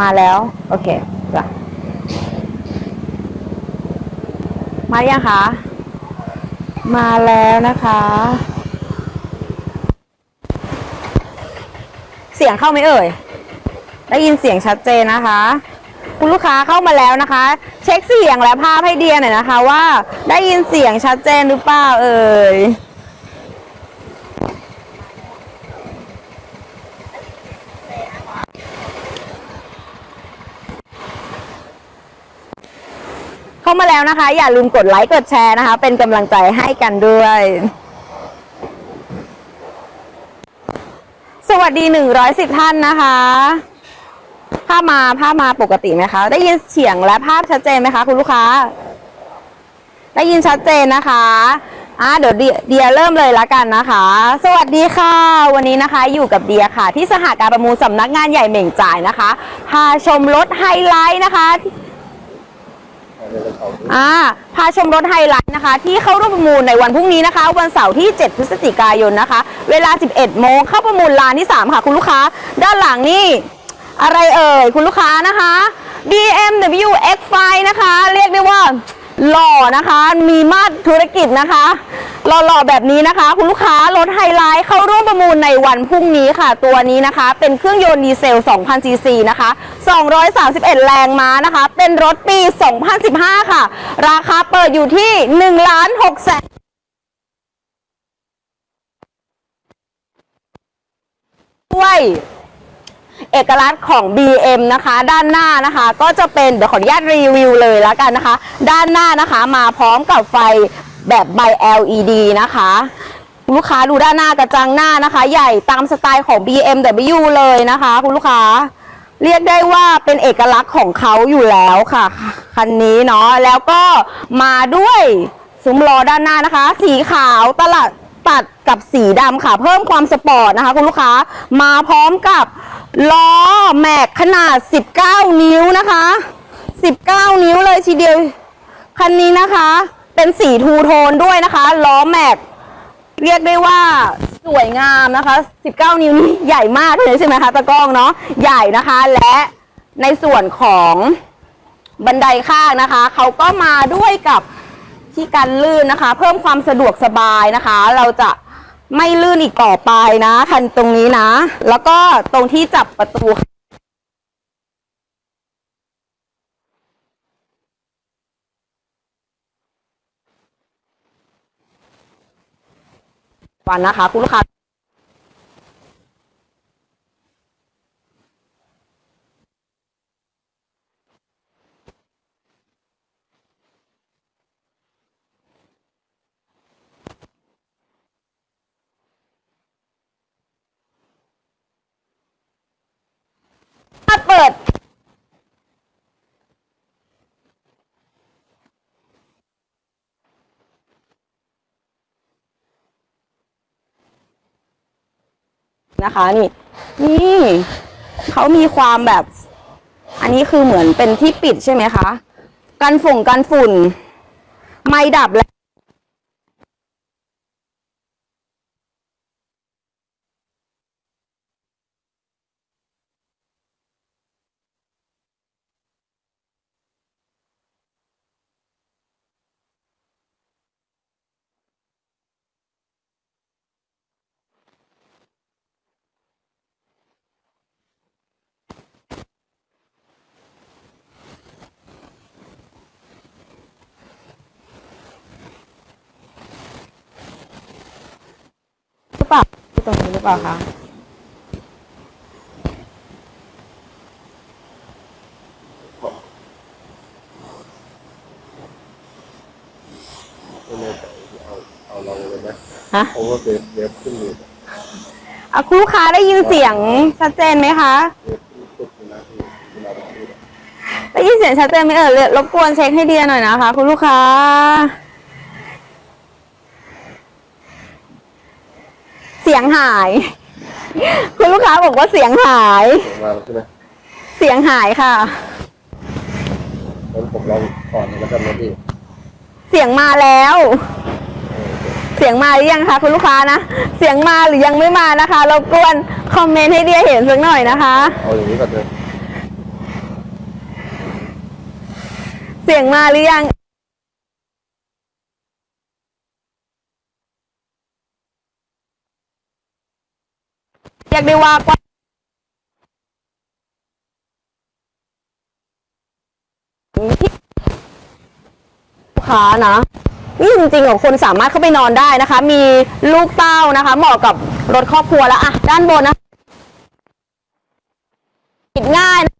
มาแล้ว โอเคจ้ะมายังคะ มาแล้วนะคะ เสียงเข้าไหมเอ่ย ได้ยินเสียงชัดเจนนะคะ คุณลูกค้าเข้ามาแล้วนะคะ เช็คเสียงและภาพให้เดียหน่อยนะคะ ว่าได้ยินเสียงชัดเจนหรือเปล่าเอ่ย เข้ามาแล้วนะคะ อย่าลืมกดไลค์กดแชร์นะคะ เป็นกำลังใจให้กันด้วย สวัสดีหนึ่งร้อยสิบท่านนะคะภาพมาภาพมาปกติไหมคะ ได้ยินเสียงและภาพชัดเจนไหมคะ คุณลูกค้า ได้ยินชัดเจนนะคะอะเดี๋ยวเดียเริ่มเลยละกันนะคะ สวัสดีค่ะ วันนี้นะคะอยู่กับเดียค่ะ ที่สหการประมูลสำนักงานใหญ่เหม่งจ่ายนะคะ พาชมรถไฮไลท์นะคะ อ่าพาชมรถไฮไลท์นะคะ ที่เข้าร่วมประมูลในวันพรุ่งนี้นะคะ วันเสาร์ที่ 7 พฤศจิกายนนะคะ เวลา 11 โมงเข้าประมูลลานที่ 3 ค่ะ คุณลูกค้า ด้านหลังนี่ อะไรเอ่ย คุณลูกค้านะคะ BMW X5 นะคะ เรียกได้ว่า หล่อนะคะ มีมาตรธุรกิจนะคะหล่อๆแบบนี้นะคะ คุณลูกค้ารถไฮไลท์เข้าร่วมประมูลในวันพรุ่งนี้ค่ะ ตัวนี้นะคะ เป็นเครื่องยนต์ดีเซล 2,000ซีซีนะคะ 231 แรงม้านะคะ เป็นรถปี 2015 ค่ะ ราคาเปิดอยู่ที่1ล้าน6แสนด้วย เอกลักษณ์ของ BM นะคะ ด้านหน้านะคะ ก็จะเป็นเดี๋ยวขออนุญาตรีวิวเลยแล้วกันนะคะ ด้านหน้านะคะมาพร้อมกับไฟแบบใบ LED นะคะลูกค้าดูด้านหน้ากระจังหน้านะคะ ใหญ่ตามสไตล์ของ BMW เลยนะคะ คุณลูกค้าเรียกได้ว่าเป็นเอกลักษณ์ของเขาอยู่แล้วค่ะ คันนี้เนาะแล้วก็มาด้วยซุ้มล้อด้านหน้านะคะ สีขาวตลัด ตัดกับสีดำค่ะ เพิ่มความสปอร์ตนะคะคุณลูกค้ามาพร้อมกับล้อแม็กขนาด 19 นิ้วนะคะ 19 นิ้วเลยทีเดียวคันนี้นะคะ เป็นสีทูโทนด้วยนะคะล้อแม็กเรียกได้ว่าสวยงามนะคะ 19 นิ้วนี่ใหญ่มากเลยใช่ไหมคะตะกล้องเนาะใหญ่นะคะและในส่วนของบันไดข้างนะคะ เขาก็มาด้วยกับ ที่กันลื่นนะคะ เพิ่มความสะดวกสบายนะคะ เราจะไม่ลื่นอีกต่อไปนะ คันตรงนี้นะ แล้วก็ตรงที่จับประตูวันนะคะ คุณลูกค้า นะคะนี่ นี่เขามีความแบบ อันนี้คือเหมือนเป็นที่ปิดใช่ไหมคะ กันฝุ่งกันฝุ่น ไม่ดับแล้ว ตรงนี้หรือเปล่าคะไม่แน่ใจเอาเอาลองเลยไหมฮะ เพราะว่าเวฟเวฟขึ้นอยู่อะคุณลูกค้าได้ยินเสียงชัดเจนไหมคะ เวฟขึ้นปุ๊บเวลาที่เวลาเราพูดอะ ได้ยินเสียงชัดเจนไหมเอ่ยรบกวนเช็คให้เดียหน่อยนะคะ คุณลูกค้า สียงหาย คุณลูกค้าบอกว่าเสียงหายเสียงหายค่ะผมลองก่อนแล้วกันนะพี่เสียงมาแล้ว เสียงมาหรือยังคะคุณลูกค้านะ เสียงมาหรือยังไม่มานะคะเรากวนคอมเมนต์ให้เดียเห็นสักหน่อยนะคะ เอาอย่างนี้ก่อนเลยเสียงมาหรือยัง รียกได้ว่ากว้างลูกค้านะนี่จริงๆของคนสามารถเข้าไปนอนได้นะคะ มีลูกเต้านะคะ เหมาะกับรถครอบครัวแล้วอะด้านบนนะปิดง่ายนะ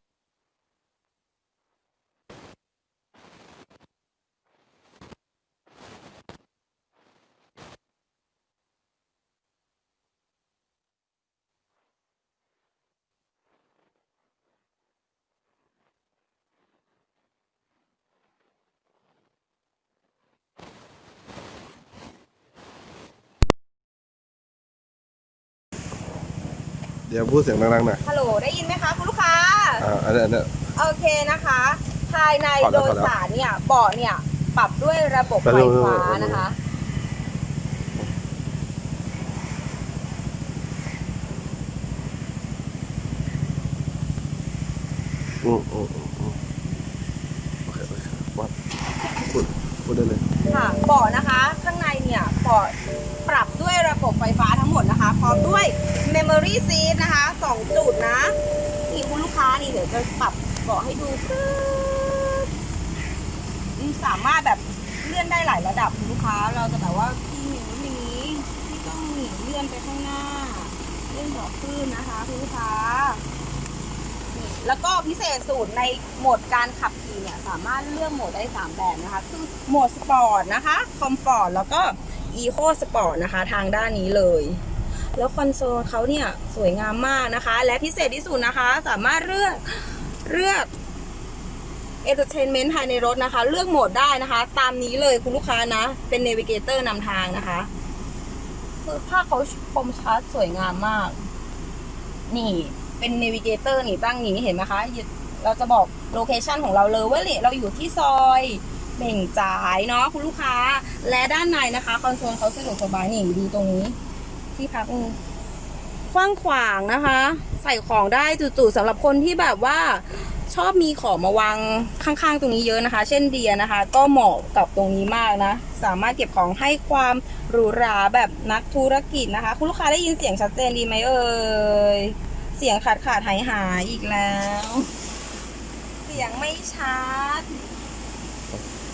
ดี๋ยวพูดเสียงดังๆหน่อยฮัลโหลได้ยินไหมคะคุณลูกค้า อ่าอันนี้อันนี้ โอเคนะคะ ภายในถอดแล้โดวยถอดแล้ว สารเนี่ยเบาะเนี่ย ปรับด้วยระบบไปไฟเร็วฟ้าเร็วเร็วนะคะ อืมอืมอืมอืมโอเคโอเคว่าพูด พูดได้เลย ค่ะเบาะนะคะข้างในเนี่ยเบาะปรับด้วยระบบไฟฟ้าทั้งหมดนะคะพร้อมด้วย Memory Seat นะคะสองจุดนะนี่คุณลูกค้านี่เดี๋ยวจะปรับเบาะให้ดูสามารถแบบเลื่อนได้หลายระดับคุณลูกค้า เราจะแบบว่าที่หนีหนีที่ต้องหนีเลื่อนไปข้างหน้า เลื่อนเบาะขึ้นนะคะคุณลูกค้าแล้วก็พิเศษสูตรในโหมดการขับ สามารถเลือกโหมดได้ 3 แบบนะคะ คือโหมดสปอร์ตนะคะคอมฟอร์ตแล้วก็อีโคสปอร์ตนะคะ ทางด้านนี้เลย แล้วคอนโซลเขาเนี่ย สวยงามมากนะคะ และพิเศษที่สุดนะคะ สามารถเลือกเลือก Entertainment ภายในรถนะคะ เลือกโหมดได้นะคะ ตามนี้เลยคุณลูกค้านะ เป็น Navigator นำทางนะคะคือภาพเขาคมชัดสวยงามมาก นี่เป็น Navigator นี่ตั้งอย่างนี้เห็นไหมคะ เราจะบอก โลเคชันของเราเลยว่าเนี่เราอยู่ที่ซอยเบ่งจ่ายเนาะคุณลูกค้า และด้านในนะคะคอนโซลเขาสะดวกสบายนี่ดูตรงนี้ ที่พักอืมกว้างขวางนะคะ ใส่ของได้จู่ๆสำหรับคนที่แบบว่าชอบมีของมาวางข้างๆ ตรงนี้เยอะนะคะ เช่นเดียนะคะ ก็เหมาะกับตรงนี้มากนะ สามารถเก็บของให้ความหรูหราแบบนักธุรกิจนะคะ คุณลูกค้าได้ยินเสียงชัดเจนดีไหมเอ่ยเสียงขาดขาดหายหายอีกแล้ว สียงไม่ชัด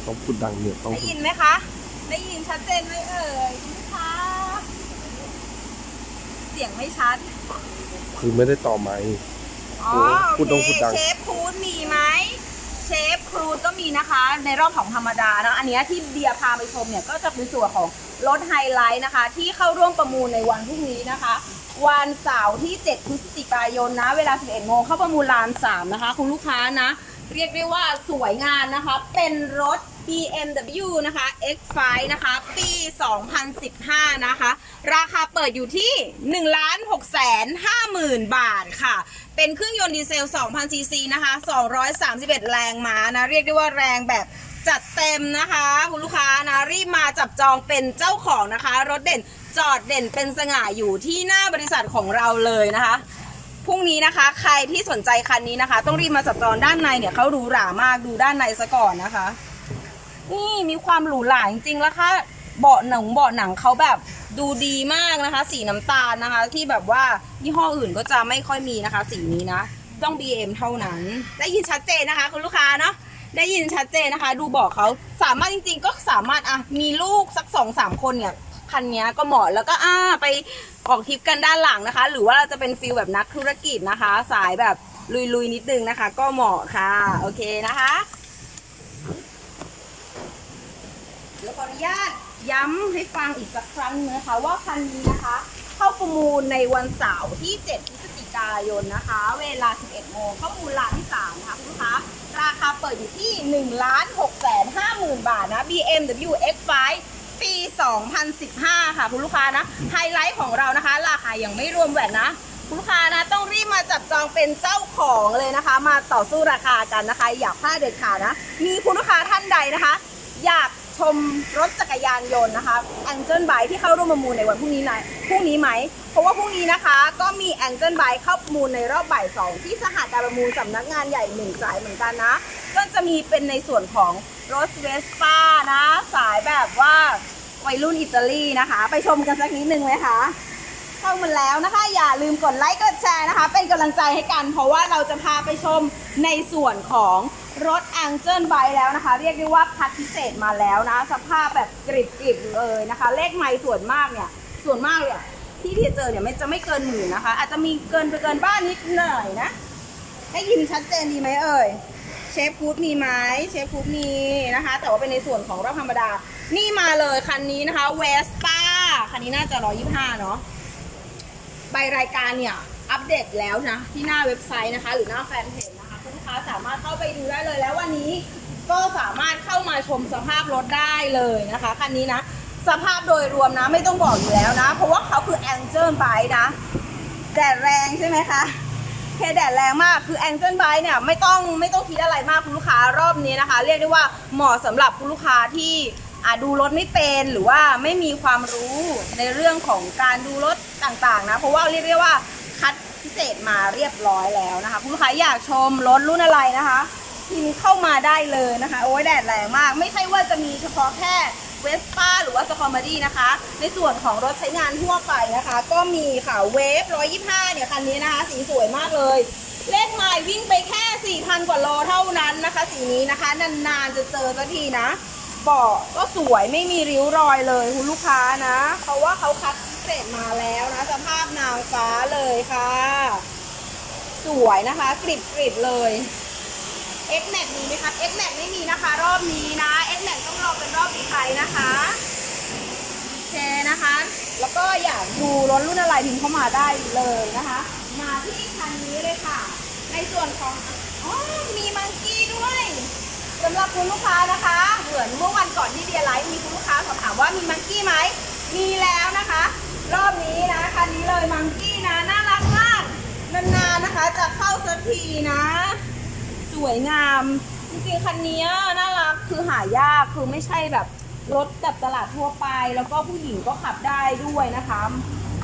ต้องพูดดังเนี่ยต้องได้ยินไหมคะ ได้ยินชัดเจนไหมเอ่ยคุณลูกค้าเสียงไม่ชัด คือไม่ได้ต่อไม้อ๋อพูดต้องพูดดังเชฟคูดมีไหมเชฟครูดก็มีนะคะ ในรอบของธรรมดานะอันเนี้ยที่เดียพาไปชมเนี่ยก็จะเป็นส่วนของรถไฮไลท์นะคะ ที่เข้าร่วมประมูลในวันพรุ่งนี้นะคะ วันเสาร์ที่ 7 พฤศจิกายนนะ เวลา 11โมงเข้าประมูลลาน 3 นะคะ คุณลูกค้านะ เรียกได้ว่าสวยงามนะคะ เป็นรถ BMW นะคะ X5 นะคะ ปี 2015 นะคะ ราคาเปิดอยู่ที่ 1 6 5 0 0 0 0 บาทค่ะ เป็นเครื่องยนต์ดีเซล 2,000 ซีซีนะคะ 231 แรงม้านะ เรียกได้ว่าแรงแบบจัดเต็มนะคะ คุณลูกค้านะ รีบมาจับจองเป็นเจ้าของนะคะ รถเด่นจอดเด่นเป็นสง่าอยู่ที่หน้าบริษัทของเราเลยนะคะ พรุ่งนี้นะคะ ใครที่สนใจคันนี้นะคะ ต้องรีบมาจับจองด้านในเนี่ยเขาหรูหรามากดูด้านในซะก่อนนะคะ นี่มีความหรูหราจริงๆแล้วค่ะเบาะหนังเบาะหนังเขาแบบดูดีมากนะคะ สีน้ำตาลนะคะ ที่แบบว่ายี่ห้ออื่นก็จะไม่ค่อยมีนะคะ สีนี้นะต้อง BM เท่านั้น ได้ยินชัดเจนนะคะ คุณลูกค้าเนาะได้ยินชัดเจนนะคะ ดูเบาะเขาสามารถจริง ๆ ก็สามารถอะมีลูกสักสองสามคนเนี่ย คันนี้ก็เหมาะแล้วก็อ่าไปออกทริปกันด้านหลังนะคะ หรือว่าเราจะเป็นฟิลแบบนักธุรกิจนะคะ สายแบบลุยๆนิดนึงนะคะ ก็เหมาะค่ะโอเคนะคะเดี๋ยวขออนุญาตย้ำให้ฟังอีกสักครั้งนะคะ ว่าคันนี้นะคะ เข้าประมูลในวันเสาร์ที่ 7 พฤศจิกายนนะคะ เวลา 11 โมงเข้าประมูลลานที่ 3 นะคะคุณลูกค้าราคาเปิดอยู่ที่ 1 6 5 0 0 0 0 บาทนะ BMW X5 ปี 2015 ค่ะ คุณลูกค้านะไฮไลท์ของเรานะคะ ราคายังไม่รวมแหวดนะ คุณลูกค้านะต้องรีบมาจับจองเป็นเจ้าของเลยนะคะ มาต่อสู้ราคากันนะคะ อย่าพลาดเด็ดขาดนะ มีคุณลูกค้าท่านใดนะคะ อยากชมรถจักรยานยนต์นะคะแองเจิลไบที่เข้าร่วมประมูลในวันพรุ่งนี้นะพรุ่งนี้ไหม เพราะว่าพรุ่งนี้นะคะ ก็มีแองเจิลไบเข้าประมูลในรอบบ่ายสองที่สหการประมูลสำนักงานใหญ่หนึ่งสายเหมือนกันนะ ก็จะมีเป็นในส่วนของรถเวสป้านะ สายแบบว่าวัยรุ่นอิตาลีนะคะ ไปชมกันสักนิดนึงไหมคะเข้ามาแล้วนะคะ อย่าลืมกดไลค์กดแชร์นะคะ เป็นกำลังใจให้กัน เพราะว่าเราจะพาไปชมในส่วนของรถ a n g e l b i แล้วนะคะ เรียกได้ว่าคัดพิเศษมาแล้วนะ สภาพแบบกริบกริบๆเลยนะคะ เลขไมล์ส่วนมากเนี่ย ส่วนมากเนี่ยที่ที่เจอเนี่ยไม่จะไม่เกินหมื่นนะคะ อาจจะมีเกินไปเกินบ้านนิดหน่อยนะให้ยินชัดเจนดีไหมเอ่ย เชฟฟูดมีไหมเชฟฟูดมีนะคะ แต่ว่าเป็นในส่วนของรอบธรรมดา นี่มาเลยคันนี้นะคะเวสป้าคันนี้น่าจะ125เนาะใบรายการเนี่ย อัปเดตแล้วนะ ที่หน้าเว็บไซต์นะคะ หรือหน้าแฟนเพจนะคะคุณลูกค้าสามารถเข้าไปดูได้เลยแล้ววันนี้ก็สามารถเข้ามาชมสภาพรถได้เลยนะคะคันนี้นะสภาพโดยรวมนะไม่ต้องบอกอยู่แล้วนะ เพราะว่าเขาคือ a n g e l b i นะแดดแรงใช่ไหมคะ เคแดดแรงมากคือ a n g e l b i เนี่ยไม่ต้องไม่ต้องคิดอะไรมากคุณลูกค้ารอบนี้นะคะ เรียกได้ว่าเหมาะสำหรับคุณลูกค้าที่อะดูรถไม่เป็นหรือว่าไม่มีความรู้ในเรื่องของการดูรถต่างๆนะ เพราะว่าเรียกได้ว่าคัดพิเศษมาเรียบร้อยแล้วนะคะคุณลูกค้าอยากชมรถรุ่นอะไรนะคะพิมพ์เข้ามาได้เลยนะคะ โอ้ยแดดแรงมาก ไม่ใช่ว่าจะมีเฉพาะแค่ เวสป้าหรือว่าสคอมบดี้นะคะ ในส่วนของรถใช้งานทั่วไปนะคะ ก็มีค่ะเวฟ125 เนี่ยคันนี้นะคะ สีสวยมากเลย เลขไมล์วิ่งไปแค่ 4,000 กว่าโลเท่านั้นนะคะ สีนี้นะคะ นานๆจะเจอสักทีนะเบาะก็สวยไม่มีริ้วรอยเลยคุณลูกค้านะเพราะว่าเขาคัดพิเศษมาแล้วนะ สภาพนางฟ้าเลยค่ะ สวยนะคะกริบกริบๆเลย X Max มีไหมคะ X Max ไม่มีนะคะ รอบนี้นะ X Max ต้องรอเป็นรอบปีไทยนะคะโอเคนะคะ แล้วก็อยากดูรถรุ่นอะไรพิมพ์เข้ามาได้เลยนะคะ มาที่คันนี้เลยค่ะ ในส่วนของอ๋อมีมังกี้ด้วยสำหรับคุณลูกค้านะคะ เหมือนเมื่อวันก่อนที่เดียไลฟ์มีคุณลูกค้าสอบถามว่ามีมังกี้ไหมมีแล้วนะคะ รอบนี้นะคันนี้เลยมังกี้นะน่ารักมากนานๆนะคะ จะเข้าสักทีนะ วยงาม จริงๆคันนี้น่ารักคือหายากคือไม่ใช่แบบรถแบบตลาดทั่วไป แล้วก็ผู้หญิงก็ขับได้ด้วยนะคะ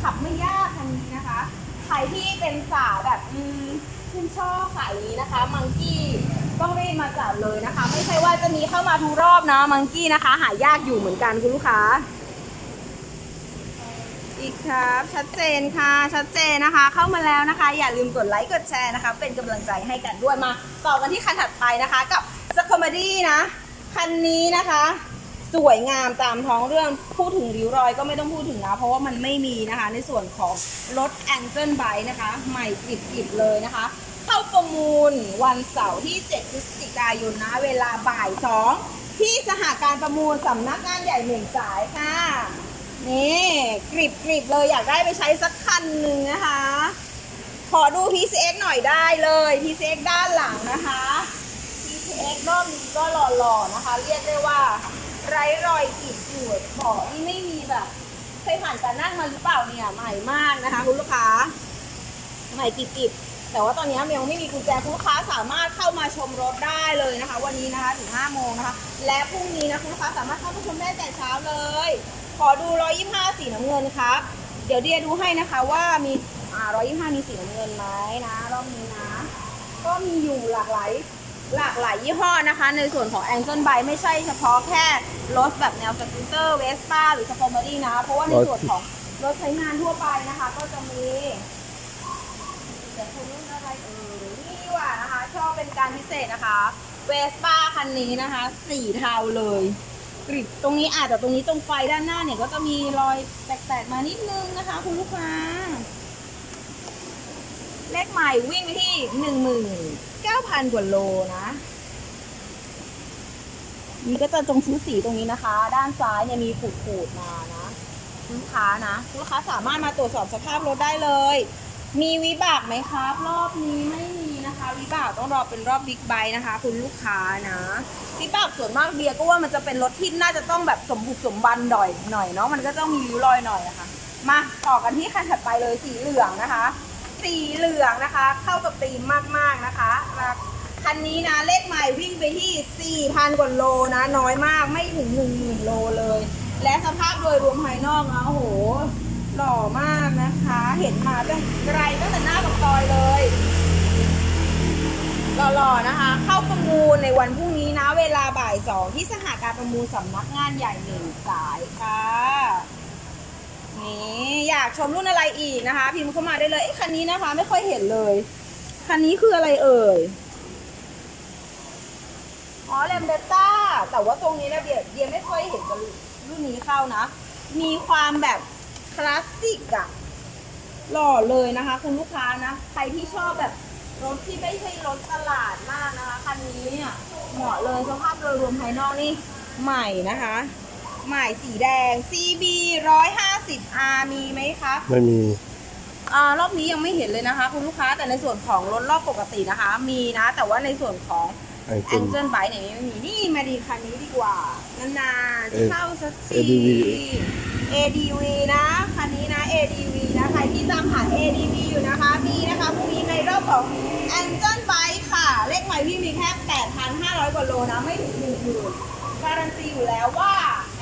ขับไม่ยากคันนี้นะคะใครที่เป็นสาวแบบอืมชื่นชอบสายนี้นะคะ มังกี้ต้องรีบมาจัดเลยนะคะ ไม่ใช่ว่าจะมีเข้ามาทุกรอบนะมังกี้นะคะ หายากอยู่เหมือนกันคุณลูกค้า อีกครับ ชัดเจนค่ะ ชัดเจนนะคะ เข้ามาแล้วนะคะ อย่าลืมกดไลค์กดแชร์นะคะ เป็นกำลังใจให้กันด้วยมา ต่อกันที่คันถัดไปนะคะ กับสคอมดี้นะ คันนี้นะคะ สวยงามตามท้องเรื่องพูดถึงริ้วรอยก็ไม่ต้องพูดถึงนะ เพราะว่ามันไม่มีนะคะ ในส่วนของรถแองเจิลไบนะคะ ใหม่กริบๆเลยนะคะ เข้าประมูลวันเสาร์ที่ 7 พฤศจิกายนนะ เวลาบ่าย 2 ที่สหการประมูลสำนักงานใหญ่เหม่งสายค่ะ นี่กริบกริบเลยอยากได้ไปใช้สักคันหนึ่งนะคะ ขอดู PCX หน่อยได้เลย PCX ด้านหลังนะคะ PCX รอบนี้ก็หล่อๆนะคะ เรียกได้ว่า ไร้รอยขีดข่วนเบาะนี่ไม่มีแบบเคยผ่านการนั่งมาหรือเปล่าเนี่ยใหม่มากนะคะคุณลูกค้า ใหม่กิบๆแต่ว่าตอนนี้ยังไม่มีกุญแจคุณลูกค้าสามารถเข้ามาชมรถได้เลยนะคะ วันนี้นะคะถึง5โมงนะคะ และพรุ่งนี้นะคุณลูกค้าสามารถเข้ามาชมได้แต่เช้าเลย ขอดู125สีน้ำเงินครับ เดี๋ยวเดียดูให้นะคะว่ามีอ่า125มีสีน้ำเงินไหมนะรอบนี้นะ ก็มีอยู่หลากหลายหลากหลายยี่ห้อนะคะ ในส่วนของ a n g e l b i ไม่ใช่เฉพาะแค่รถแบบแนวสกูตเตอร์เวสป้าหรือสปอร์ตดี้นะ เพราะว่าในส่วนของรถใช้งานทั่วไปนะคะ ก็จะมีเดี๋ยวคุณรุ่นอะไรเออนี่ว่านะคะ ชอบเป็นการพิเศษนะคะเวสป้าคันนี้นะคะ สีเทาเลย กริบตรงนี้อาจจะตรงนี้ตรงไฟด้านหน้าเนี่ยก็จะมีรอยแตกๆมานิดนึงนะคะ คุณลูกค้า เลขใหม่วิ่งไปที่หนึ่งหมื่นเก้าพันกว่าโลนะ นี่ก็จะตรงชุดสีตรงนี้นะคะ ด้านซ้ายเนี่ยมีขูดๆมานะ ลูกค้านะ ลูกค้าสามารถมาตรวจสอบสภาพรถได้เลย มีวิบากไหมครับ รอบนี้ไม่มีนะคะ วิบากต้องรอเป็นรอบบิ๊กไบค์นะคะ คุณลูกค้านะวิบากส่วนมากเบียร์ก็ว่ามันจะเป็นรถที่น่าจะต้องแบบสมบุกสมบันหน่อยหน่อยเนาะมันก็ต้องมีริ้วรอยหน่อยอะคะมาต่อกันที่คันถัดไปเลยสีเหลืองนะคะ สีเหลืองนะคะ เข้ากับธีมมากๆนะคะคันนี้นะเลขใหม่วิ่งไปที่ 4,000 กว่าโลนะ น้อยมากไม่ถึง 10,000 โลเลย และสภาพโดยรวมภายนอกนะโอ้โห หล่อมากนะคะ เห็นมาตั้งไกลตั้งแต่หน้าปากซอยเลยหล่อๆนะคะ เข้าประมูลในวันพรุ่งนี้นะ เวลาบ่ายสองที่สหการประมูลสำนักงานใหญ่หนึ่งสายค่ะนี่อยากชมรุ่นอะไรอีกนะคะ พิมพ์เข้ามาได้เลยคันนี้นะคะ ไม่ค่อยเห็นเลย คันนี้คืออะไรเอ่ยอ๋อแลมเบต้าแต่ว่าตรงนี้นะเดียเดียไม่ค่อยเห็นกับรุ่นนี้เข้านะ มีความแบบ คลาสสิกอะหล่อเลยนะคะ คุณลูกค้านะ ใครที่ชอบแบบรถที่ไม่ใช่รถตลาดมากนะคะคันนี้เนี่ยเหมาะเลยสภาพโดยรวมภายนอกนี่ใหม่นะคะ ใหม่สีแดง CB 150R มีไหมคะไม่มีอ่ารอบนี้ยังไม่เห็นเลยนะคะ คุณลูกค้าแต่ในส่วนของรถรอบปกตินะคะ มีนะ แต่ว่าในส่วนของไอ้แอเจิ้งนเจิลไบค์เนี่ยไม่มีนี่มาดีคันนี้ดีกว่า นานๆจะเข้าสักที ADV ADV นะคันนี้นะ ADV นะใครที่ตามหา ADV อยู่นะคะมีนะคะพรุ่งนี้ในรอบของ a n g e l Bike ค่ะ เลขใหม่วิ่มีแค่ 8,500 กว่าโลนะไม่ถึง1 0 0 0 0การันตีอยู่แล้วว่า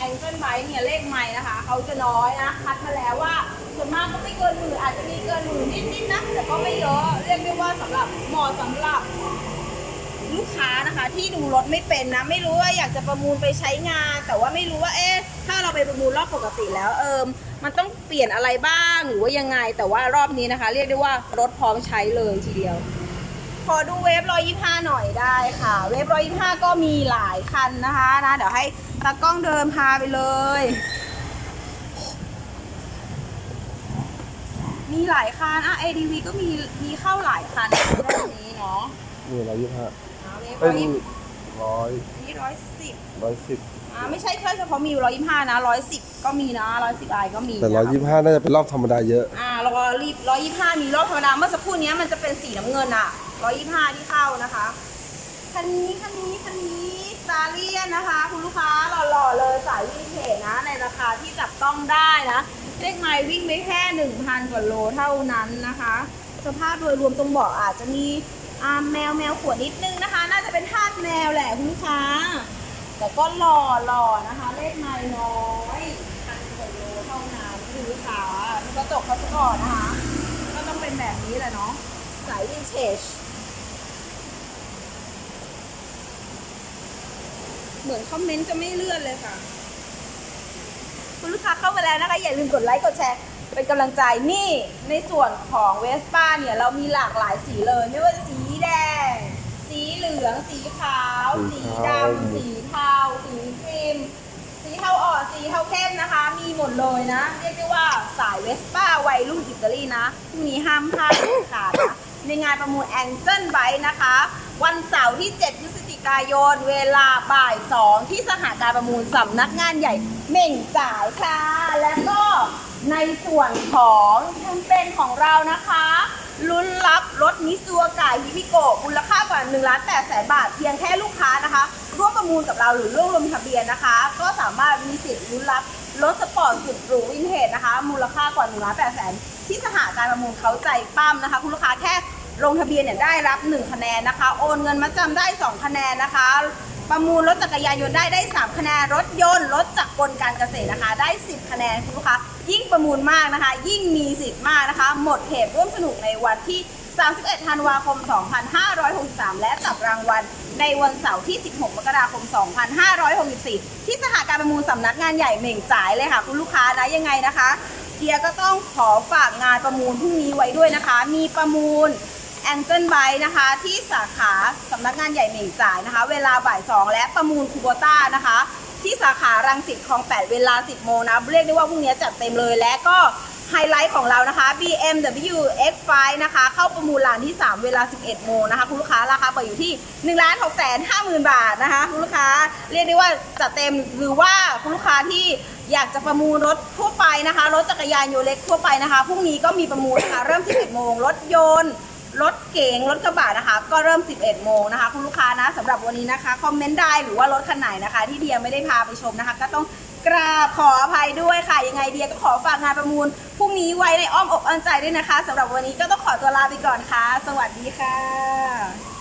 a n g e l Bike เนี่ยเลขใหม่นะคะเขาจะน้อยนะคัดมาแล้วว่าส่วนมากก็ไม่เกินหมื่นอาจจะมีเกินหมื่นนิดๆนะแต่ก็ไม่เยอะเรียกได้ว่าสำหรับเหมาะสำหรับ ลูกค้านะคะ ที่ดูรถไม่เป็นนะ ไม่รู้ว่าอยากจะประมูลไปใช้งาน แต่ว่าไม่รู้ว่าเอ๊ะถ้าเราไปประมูลรอบปกติแล้วเอิมมันต้องเปลี่ยนอะไรบ้างหรือว่ายังไง แต่ว่ารอบนี้นะคะ เรียกได้ว่ารถพร้อมใช้เลยทีเดียว ขอดูเวฟ125หน่อยได้ค่ะ เวฟ125ก็มีหลายคันนะคะนะเดี๋ยวให้ตากล้องเดินพาไปเลย มีหลายคันอะ ADV ก็มีมีเข้าหลายคันรอบนี้เนาะนี่ร้อยยี่สิบห้าอะ วฟเป็น125ร้อยนี่ร้อยสิบร้อยสิบอ่าไม่ใช่แค่เฉพาะมิวร้อยยี่ห้านะร้อยสิบก็มีนะร้อยสิบไอก็มีแต่ร้อยยี่สิบห้าน่าจะเป็นรอบธรรมดาเยอะ อ่าแล้วก็รีบร้อยยี่ห้ามีรอบธรรมดาเมื่อสักครู่นี้มันจะเป็นสีน้ำเงินอะร้อยยี่ห้าที่เข้านะคะคันนี้คันนี้คันนี้ซาเลียนนะคะ คุณลูกค้าหล่อๆเลยสายวินเทจนะ ในราคาที่จับต้องได้นะเลขไมล์วิ่งไปแค่หนึ่งพันกว่าโลเท่านั้นนะคะ สภาพโดยรวมตรงเบาะอาจจะมีอ่า แมวแมวขวดนิดนึงนะคะ น่าจะเป็นทาสแมวแหละคุณลูกค้า แต่ก็หล่อหล่อนะคะ เลขไม้น้อยพันกว่าโลเท่านั้นคุณลูกค้าดูกระจกเขาซะก่อนนะคะ ก็ต้องเป็นแบบนี้แหละเนาะสายวินเทจเหมือนคอมเมนต์จะไม่เลื่อนเลยค่ะคุณลูกค้าเข้ามาแล้วนะคะ อย่าลืมกดไลค์กดแชร์เป็นกำลังใจนี่ในส่วนของเวสป้าเนี่ย เรามีหลากหลายสีเลยไม่ว่าจะสี แดง สีเหลือง สีขาว สีสีเทาดำ สีเทา สีครีม สีเทาอ่อน สีเทาเข้มนะคะ มีหมดเลยนะ เรียกได้ว่าสายเวสป้าวัยรุ่นอิตาลีนะพรุ่งนี้ห้ามพลาดเด็ดขาดนะในงานประมูลแองเจิลไบนะคะ วันเสาร์ที่ 7 พฤศจิกายน เวลาบ่าย 2 ที่สหการประมูลสำนักงานใหญ่เหม่งจ่ายค่ะ และก็ในส่วนของแคมเปญของเรานะคะ ลุ้นรับรถมิซูกะฮิบิโกะมูลค่ากว่า1ล้าน8แสนบาท เพียงแค่ลูกค้านะคะ ร่วมประมูลกับเราหรือร่วมลงทะเบียนนะคะ ก็สามารถมีสิทธิ์ลุ้นรับรถสปอร์ตสุดหรูวินเทจนะคะ มูลค่ากว่า1ล้าน8แสนที่สหการประมูลเขาใจปั้มนะคะ คุณลูกค้าแค่ลงทะเบียนเนี่ยได้รับ 1 คะแนนนะคะ โอนเงินมาจำได้ 2 คะแนนนะคะ ประมูลรถจักรยานยนต์ได้ได้ 3 คะแนนรถยนต์รถจักรกลการเกษตรนะคะ ได้ 10 คะแนนคุณลูกค้ายิ่งประมูลมากนะคะ ยิ่งมีสิทธิ์มากนะคะ หมดเขตร่วมสนุกในวันที่ 31 ธันวาคม 2563 และจับรางวัลในวันเสาร์ที่ 16 มกราคม 2564 ที่สหการประมูลสำนักงานใหญ่เหม่งจ่ายเลยค่ะ คุณลูกค้านะยังไงนะคะเดียก็ต้องขอฝากงานประมูลพรุ่งนี้ไว้ด้วยนะคะ มีประมูล แองเจิลไบนะคะ ที่สาขาสำนักงานใหญ่เหม่งจ่ายนะคะ เวลาบ่าย 2 และประมูลคูโบต้านะคะ ที่สาขารังสิตคลอง 8 เวลา 10 โมงนะ เรียกได้ว่าพรุ่งนี้จัดเต็มเลยและก็ไฮไลท์ของเรานะคะ BMW X5 นะคะ เข้าประมูลลานที่ 3 เวลา 11 โมงนะคะ คุณลูกค้าราคาเปิดอยู่ที่1ล้าน6แสน5หมื่นบาทนะคะ คุณลูกค้าเรียกได้ว่าจัดเต็มหรือว่าคุณลูกค้าที่อยากจะประมูลรถทั่วไปนะคะ รถจักรยานยนต์เล็กทั่วไปนะคะพรุ่งนี้ก็มีประมูลนะคะเริ่ม 11 โมงรถยนต์ รถเก๋งรถกระบะนะคะ ก็เริ่ม 11 โมงนะคะ คุณลูกค้านะสำหรับวันนี้นะคะคอมเมนต์ได้หรือว่ารถคันไหนนะคะ ที่เดียไม่ได้พาไปชมนะคะ ก็ต้องกราบขออภัยด้วยค่ะ ยังไงเดียก็ขอฝากงานประมูลพรุ่งนี้ไว้ในอ้อมอกอ้อมใจด้วยนะคะสำหรับวันนี้ก็ต้องขอตัวลาไปก่อนค่ะ สวัสดีค่ะ